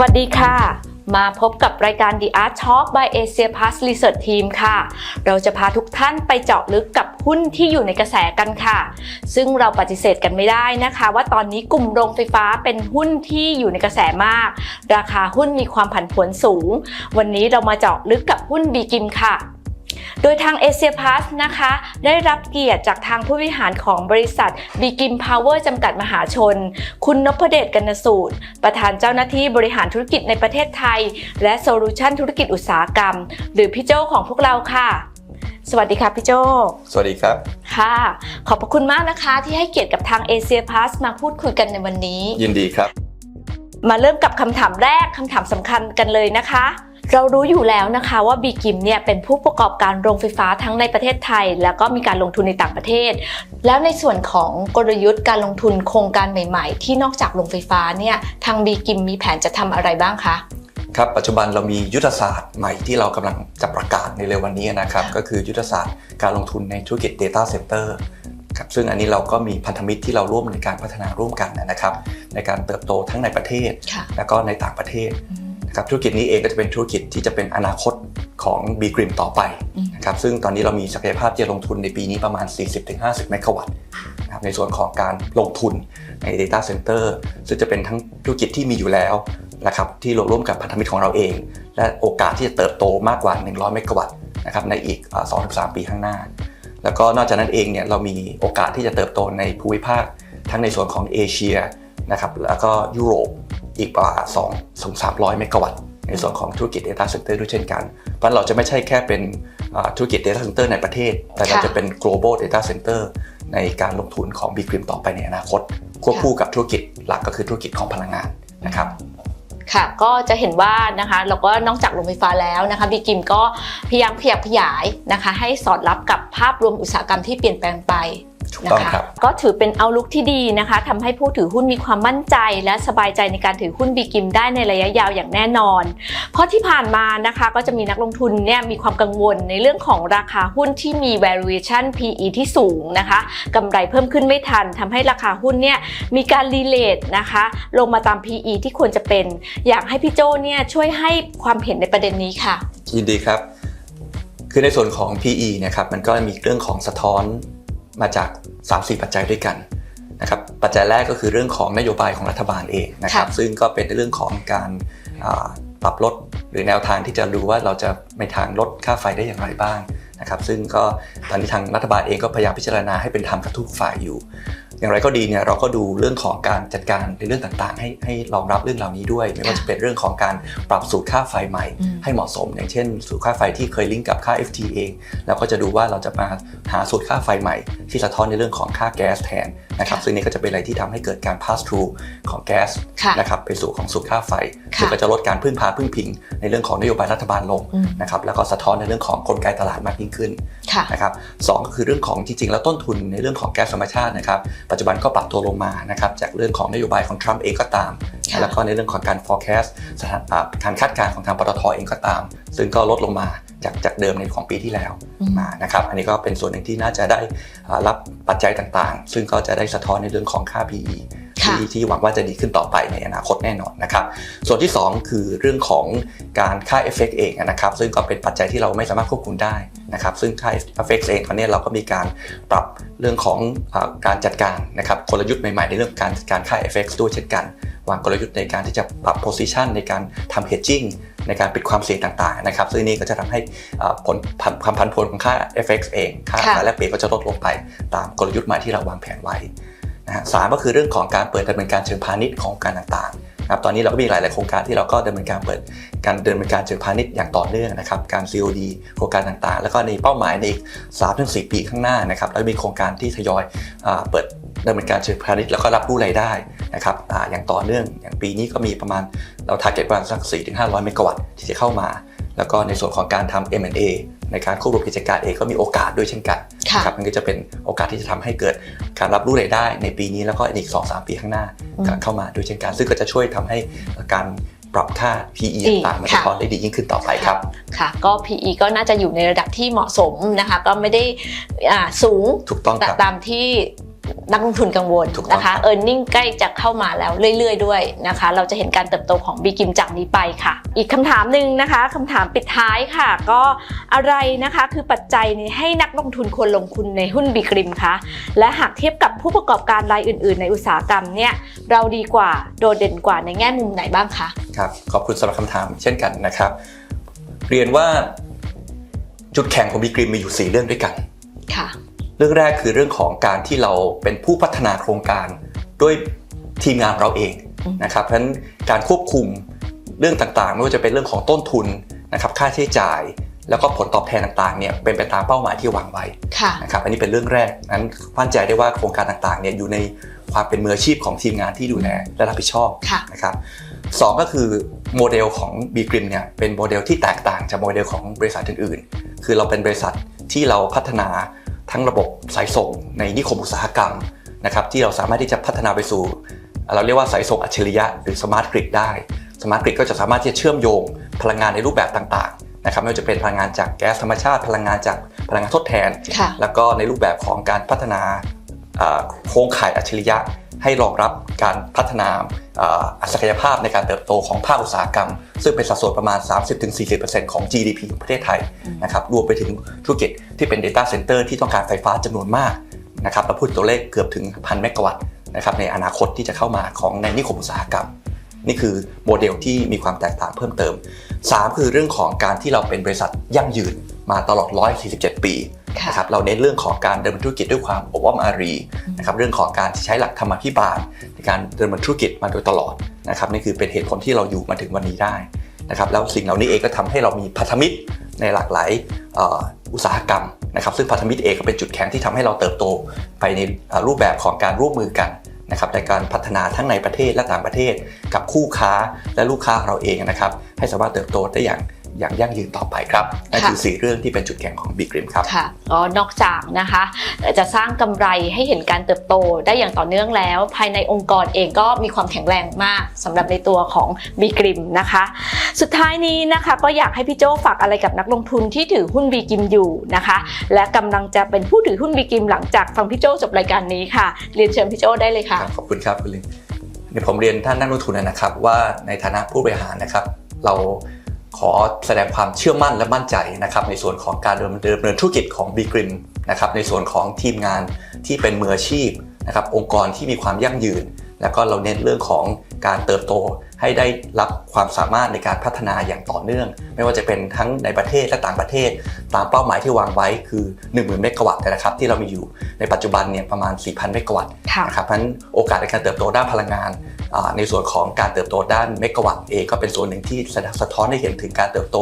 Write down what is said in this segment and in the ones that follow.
วัสดีค่ะ มาพบกับรายการ The Art Talk by Asia Plus Research Team ค่ะ เราจะพาทุกท่านไปเจาะลึกกับหุ้นที่อยู่ในกระแสกันค่ะ ซึ่งเราปฏิเสธกันไม่ได้นะคะ ว่าตอนนี้กลุ่มโรงไฟฟ้าเป็นหุ้นที่อยู่ในกระแสมาก ราคาหุ้นมีความผันผวนสูง วันนี้เรามาเจาะลึกกับหุ้นบีกิมค่ะ โดยทาง Asia Pass นะคะ ได้รับเกียรติจากทางผู้บริหารของบริษัท b e g i m Power จำกัดมหาชน คุณนพเดชกนสูตร ประธานเจ้าหน้าที่บริหารธุรกิจในประเทศไทย และโซลูชันธุรกิจอุตสาหกรรม หรือพี่โจของพวกเราค่ะ สวัสดีค่ะพี่โจ สวัสดีครับ ค่ะ ขอบพระคุณมากนะคะ ที่ให้เกียรติกับทาง Asia Pass มาพูดคุยกันในวันนี้ ยินดีครับ มาเริ่มกับคำถามแรกคำถามสำคัญกันเลยนะคะ เรารู้อยู่แล้วนะคะว่าบีกิมเนี่ยเป็นผู้ประกอบการโรงไฟฟ้าทั้งในประเทศไทย แล้วก็มีการลงทุนในต่างประเทศ แล้วในส่วนของกลยุทธ์การลงทุนโครงการใหม่ ๆ ที่นอกจากโรงไฟฟ้าเนี่ยทางบีกิมมีแผนจะทำอะไรบ้างคะครับปัจจุบันเรามียุทธศาสตร์ใหม่ที่เรากำลังจะประกาศในเร็ววันนี้นะครับก็คือยุทธศาสตร์การลงทุนในธุรกิจ Data Center ครับซึ่งอันนี้เราก็มีพันธมิตรที่เราร่วมในการพัฒนาร่วมกันนะครับ ในการเติบโตทั้งในประเทศค่ะแล้วก็ในต่างประเทศ นะครับธุรกิจนี้เองก็จะเป็นธุรกิจที่จะเป็นอนาคตของ b ีกริมต่อไปนะครับซึ่งตอนนี้เรามีศักยภาพที่จะลงทุนในปีนี้ประมาณ 40-50 เมกะวัตต์นะครับในส่วนของการลงทุนใน Data Center ซึ่งจะเป็นทั้งธุรกิจที่มีอยู่แล้วนะครับที่เราร่วมกับพันธมิตรของเราเอง และโอกาสที่จะเติบโตมากกว่า 100 เมกะวัตต์นะครับในอีกเอ่อ2-3 ปีข้างหน้า แล้วก็นอกจากนั้นเองเนี่ยเรามีโอกาสที่จะเติบโตในภูมิภาค ทั้งในส่วนของเอเชียนะครับแล้วก็ยุโรป อีกประมาณ2 2 300 เมกะวัตต์ ในส่วนของธุรกิจ Data Center ด้วยเช่นกัน เพราะฉะนั้นเราจะไม่ใช่แค่เป็นอ่าธุรกิจ Data Center ในประเทศ แต่เราค่ะจะเป็น global data center ในการลงทุนของ b ีกริมต่อไปในอนาคต ควบคู่กับธุรกิจหลักก็คือธุรกิจของพลังงานนะครับค่ะก็จะเห็นว่านะคะเราก็นอกจากโรงไฟฟ้าแล้วนะคะบีกิมก็พยายามขยับขยายนะคะให้สอดรับกับภาพรวมอุตสาหกรรมที่เปลี่ยนแปลงไป ถูกนะต้องคะครับ ก็ถือเป็นเอาลุกที่ดีนะคะทำให้ผู้ถือหุ้นมีความมั่นใจ และสบายใจในการถือหุ้นบีกิมได้ในระยะยาวอย่างแน่นอน เพราะที่ผ่านมานะคะก็จะมีนักลงทุนเนี่ยมีความกังวลในเรื่องของราคาหุ้นที่มี valuation PE ที่สูงนะคะกำไรเพิ่มขึ้นไม่ทันทำให้ราคาหุ้นเนี่ยมีการรีเลทนะคะ ลงมาตาม PE ที่ควรจะเป็น อยากให้พี่โจเนี่ยช่วยให้ความเห็นในประเด็นนี้ค่ะยินดีครับ คือในส่วนของ PE เนะครับมันก็มีเรื่องของสะท้อน มาจาก 3-4 ปัจจัยด้วยกันนะครับปัจจัยแรกก็คือเรื่องของนโยบายของรัฐบาลเองนะครับค่ะซึ่งก็เป็นในเรื่องของการอ่าปรับลดหรือแนวทางที่จะดูว่าเราจะในทางลดค่าไฟได้อย่างไรบ้างนะครับซึ่งก็ตอนนี้ทางรัฐบาลเองก็พยายามพิจารณาให้เป็นธรรมกับทุกฝ่ายอยู่ อย่างไรก็ดีเนี่ยเราก็ดูเรื่องของการจัดการในเรื่องต่างๆ ให้ให้รองรับเรื่องเหล่านี้ด้วย ไม่ว่าจะเป็นเรื่องของการปรับสูตรค่าไฟใหม่อืมให้เหมาะสม อย่างเช่น สูตรค่าไฟที่เคยลิงก์กับค่า FT เองเราก็จะดูว่าเราจะมาหาสูตรค่าไฟใหม่ ที่สะท้อนในเรื่องของค่าแก๊สแทนนะครับซึ่งนี่ก็จะเป็นอะไรที่ทำให้เกิดการ pass through ของแก๊สค่ะนะครับไปสู่ของสูตรค่าไฟค่ะซึ่งก็จะลดการพึ่งพาพึ่งพิง ในเรื่องของนโยบายรัฐบาลลงอืมนะครับแล้วก็สะท้อนในเรื่องของกลไกตลาดมากยิ่งขึ้นค่ะนะครับสองก็คือเรื่องของจริงๆ แล้วต้นทุนในเรื่องของแก๊สธรรมชาตินะครับปัจจุบันก็ปรับตัวลงมานะครับจากเรื่องของนโยบายของทรัมป์เองก็ตามค่ะแล้วก็ในเรื่องของการ forecast สถานอ่าการคาดการณ์ของทางปตทเองก็ตาม ซึ่งก็ลดลงมาจากจากเดิมในของปีที่แล้วอืมมานะครับอันนี้ก็เป็นส่วนหนึ่งที่น่าจะได้อ่ารับปัจจัยต่างๆ ซึ่งก็จะได้สะท้อนในเรื่องของค่า PE ค่ะ ที่ที่หวังว่าจะดีขึ้นต่อไปในอนาคตแน่นอนนะครับ ส่วนที่ 2 คือเรื่องของการค่าเอฟเฟกเองนะครับ ซึ่งก็เป็นปัจจัยที่เราไม่สามารถควบคุมได้นะครับ ซึ่งค่าเอฟเฟกเองตอนนี้เราก็มีการปรับเรื่องของอการจัดการนะครับกลยุทธ์ใหม่ๆในเรื่องการจัดการค่าเอฟเฟกด้วยเช่นกัน วางกลยุทธ์ในการที่จะปรับโพซิชันในการทำ hedging ในการปิดความเสี่ยงต่างๆนะครับ ซึ่งนี่ก็จะทำให้ผลพันความพันผวนของค่า FX เอง ค่าค่ะการแลกเปลี่ยนก็จะลดลงไปตามกลยุทธ์ใหม่ที่เราวางแผนไว้ นะฮะสามก็คือเรื่องของการเปิดดำเนินการเชิงพาณิชย์ของการต่างๆนะครับตอนนี้เราก็มีหลาย ๆ โครงการที่เราก็ดำเนินการเปิดการดำเนินการเชิงพาณิชย์อย่างต่อเนื่องนะครับการ COD โครงการต่างๆ แล้วก็ในเป้าหมายในอีก3ถึง4ปีข้างหน้านะครับแล้วมีโครงการที่ทยอยอเปิดดำเนินการเชิงพาณิชย์แล้วก็รับรู้รายได้นะครับออย่างต่อเนื่องอย่างปีนี้ก็มีประมาณเราทาร์เก็ตประมาณสัก4ถึง500 เมกะวัตต์ที่จะเข้ามา แล้วก็ในส่วนของการทำ M&A ในการควบรวมกิจการเองก็มีโอกาสด้วยเช่นกันค่ะนะครับมันก็จะเป็นโอกาสที่จะทำให้เกิดการรับรู้รายได้ในปีนี้แล้วก็อีก 2-3 ปีข้างหน้าอืมเข้ามาด้วยเช่นกัน ซึ่งก็จะช่วยทำให้การปรับค่า PE อีกต่างๆมันค่ะสะท้อนได้ดียิ่งขึ้นต่อไปครับ ค่ะ ก็ PE ก็น่าจะอยู่ในระดับที่เหมาะสมนะคะ ก็ไม่ได้อ่าสูง ถูกต้องครับตามที่ นักลงทุนกังวลถูกต้องนะคะครับเออร์เน็งใกล้จะเข้ามาแล้วเรื่อย ๆ ด้วยนะคะ เราจะเห็นการเติบโตของบีกิมจากนี้ไปค่ะ อีกคำถามหนึ่งนะคะคำถามปิดท้ายค่ะ ก็อะไรนะคะคือปัจจัยให้นักลงทุนควรลงทุนในหุ้นบีกริมคะและหากเทียบกับผู้ประกอบการรายอื่น ๆ ในอุตสาหกรรมเนี่ยเราดีกว่าโดดเด่นกว่าในแง่มุมไหนบ้างคะครับขอบคุณสำหรับคำถามเช่นกันนะครับ เรียนว่าจุดแข็งของบีกริมมีอยู่ 4 เรื่องด้วยกันค่ะ เรื่องแรกคือเรื่องของการที่เราเป็นผู้พัฒนาโครงการด้วยทีมงานเราเองอืมนะครับเพราะฉะนั้นการควบคุมเรื่องต่างๆ ไม่ว่าจะเป็นเรื่องของต้นทุนนะครับค่าใช้จ่าย แล้วก็ผลตอบแทนต่างๆเนี่ยเป็นไปตามเป้าหมายที่วางไว้ค่ะนะครับอันนี้เป็นเรื่องแรกนั้นมั่นใจได้ว่าโครงการต่างๆเนี่ยอยู่ในความเป็นมืออาชีพของทีมงานที่ดูแลและรับผิดชอบค่ะนะครับสองก็คือโมเดลของ b ีกริมเนี่ยเป็นโมเดลที่แตกต่างจากโมเดลของบริษัทอื่นๆ คือเราเป็นบริษัทที่เราพัฒนา ทั้งระบบสายส่งในนิคมอุตสาหกรรมนะครับที่เราสามารถที่จะพัฒนาไปสู่ เราเรียกว่าสายส่งอัจฉริยะหรือสมาร์ทกริดได้สมาร์ทกริดก็จะสามารถที่จะเชื่อมโยงพลังงานในรูปแบบต่างๆนะครับไม่ว่าจะเป็นพลังงานจากแก๊สธรรมชาติ พลังงานจากพลังงานทดแทนค่ะแล้วก็ในรูปแบบของการพัฒนาเอ่อโครงข่ายอัจฉริยะ ให้รองรับการพัฒนาศักยภาพในการเติบโตของภาคอุตสาหกรรม ซึ่งเป็นสัดส่วนประมาณ 30-40%ของ GDP ของประเทศไทยนะครับรวมไปถึงธุรกิจที่เป็น Data Center ที่ต้องการไฟฟ้าจำนวนมากนะครับเราพูดตัวเลขเกือบถึงพันเมกะวัตต์นะครับในอนาคตที่จะเข้ามาของในนิคมอุตสาหกรรม นี่คือโมเดลที่มีความแตกต่างเพิ่มเติม 3 คือเรื่องของการที่เราเป็นบริษัทยั่งยืนมาตลอด 147 ปีนะครับเราเน้นเรื่องของการดำเนินธุรกิจด้วยความอบอ้อมอารีนะครับเรื่องของการใช้หลักธรรมาภิบาลในการดำเนินธุรกิจมาโดยตลอดนะครับนี่คือเป็นเหตุผลที่เราอยู่มาถึงวันนี้ได้นะครับแล้วสิ่งเหล่านี้เองก็ทำให้เรามีพันธมิตรในหลากหลายอุตสาหกรรมนะครับซึ่งพันธมิตรเองก็เป็นจุดแข็งที่ทำให้เราเติบโตไปในรูปแบบของการร่วมมือกันนะครับในการพัฒนาทั้งในประเทศและต่างประเทศ กับคู่ค้าและลูกค้าของเราเองนะครับให้สามารถเติบโตได้อย่าง อย่างยั่งยืนต่อไปครับนั่นคือสี่เรื่องที่เป็นจุดแข็งของ Big Grim ครับค่ะก็นอกจากนะคะจะสร้างกำไรให้เห็นการเติบโตได้อย่างต่อเนื่องแล้ว ภายในองค์กรเองก็มีความแข็งแรงมากสำหรับในตัวของบีกริมนะคะ สุดท้ายนี้นะคะก็อยากให้พี่โจฝากอะไรกับนักลงทุนที่ถือหุ้นบีกิมอยู่นะคะ และกำลังจะเป็นผู้ถือหุ้นบีกิมหลังจากฟังพี่โจจบรายการนี้ค่ะ เรียนเชิญพี่โจได้เลยค่ะครับขอบคุณครับคุณลินเดี๋ยวผมเรียนท่านนักลงทุนนะครับว่าในฐานะผู้บริหารนะครับ เรา ขอแสดงความเชื่อมั่นและมั่นใจนะครับในส่วนของการดำเนินธุรกิจของ b ีกริมนะครับในส่วนของทีมงานที่เป็นมืออาชีพนะครับองค์กรที่มีความยั่งยืน แล้วก็เราเน้นเรื่องของการเติบโต ให้ได้รับความสามารถในการพัฒนาอย่างต่อเนื่อง ไม่ว่าจะเป็นทั้งในประเทศและต่างประเทศ ตามเป้าหมายที่วางไว้คือ 10,000 เมกะวัตต์นะครับที่เรามีอยู่ในปัจจุบันเนี่ยประมาณ 4,000 เมกะวัตต์ค่ะนะครับเพราะฉะนั้นโอกาสในการเติบโตด้านพลังงานอ่าในส่วนของการเติบโตด้านเมกะวัตต์เองก็เป็นส่วนหนึ่งที่แสดงสะท้อนให้เห็นถึงการเติบโต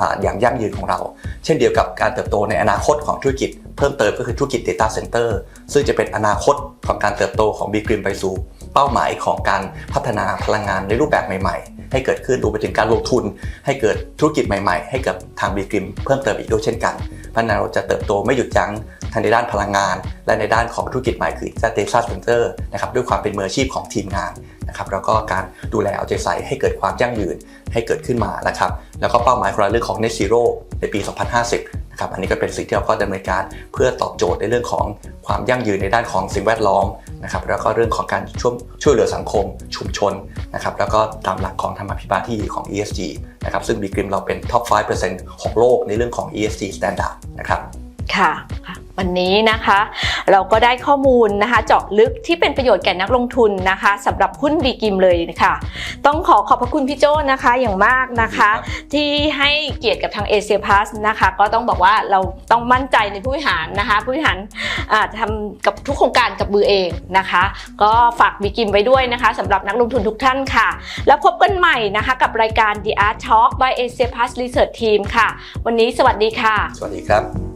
อ่าอย่างยั่งยืนของเรา เช่นเดียวกับการเติบโตในอนาคตของธุรกิจ เพิ่มเติมก็คือธุรกิจ Data Center ซึ่งจะเป็นอนาคตของการเติบโตของ b ีกริมไปสู่ เป้าหมายของการพัฒนาพลังงานในรูปแบบใหม่ๆ ให้เกิดขึ้นรวมไปถึงการลงทุน ให้เกิดธุรกิจใหม่ๆ ให้กับทาง b ีกริมเพิ่มเติมอีกด้วยเช่นกันพราะฉะนั้นเราจะเติบโตไม่หยุดยั้งทั้งในด้านพลังงาน และในด้านของธุรกิจใหม่คือ Data Center นะครับด้วยความเป็นมืออาชีพของทีมงานนะครับแล้วก็การดูแลเอาใจใส่ให้เกิดความยั่งยืนให้เกิดขึ้นมานะครับแล้วก็เป้าหมายของเราเรื่องของ Net Zero ในปี 2050นะครับอันนี้ก็เป็นสิ่งที่เราก็ดำเนินการเพื่อตอบโจทย์ในเรื่องของความยั่งยืนในด้านของสิ่งแวดล้อม นะครับแล้วก็เรื่องของการช่วยช่วยเหลือสังคม ชุมชนนะครับแล้วก็ตามหลักของธรรมาภิบาลที่ดีของ ESG นะครับซึ่งบีกริมเราเป็นท็อป 5%ของโลกในเรื่องของ ESG standard นะครับค่ะ วันนี้นะคะ เราก็ได้ข้อมูลนะคะ เจาะลึกที่เป็นประโยชน์แก่นักลงทุนนะคะสำหรับหุ้นบีกิมเลยค่ะ ต้องขอขอบพระคุณพี่โจ้นะคะอย่างมากนะคะ ที่ให้เกียรติกับทางเอเชียพาสนะคะ ก็ต้องบอกว่าเราต้องมั่นใจในผู้บริหารนะคะผู้บริหารอ่าทำกับทุกโครงการกับมือเองนะคะ ก็ฝากบีกิมไว้ด้วยนะคะสำหรับนักลงทุนทุกท่านค่ะ แล้วพบกันใหม่นะคะกับรายการ The Art Talk by Asia Pass Research Team ค่ะ วันนี้สวัสดีค่ะ สวัสดีครับ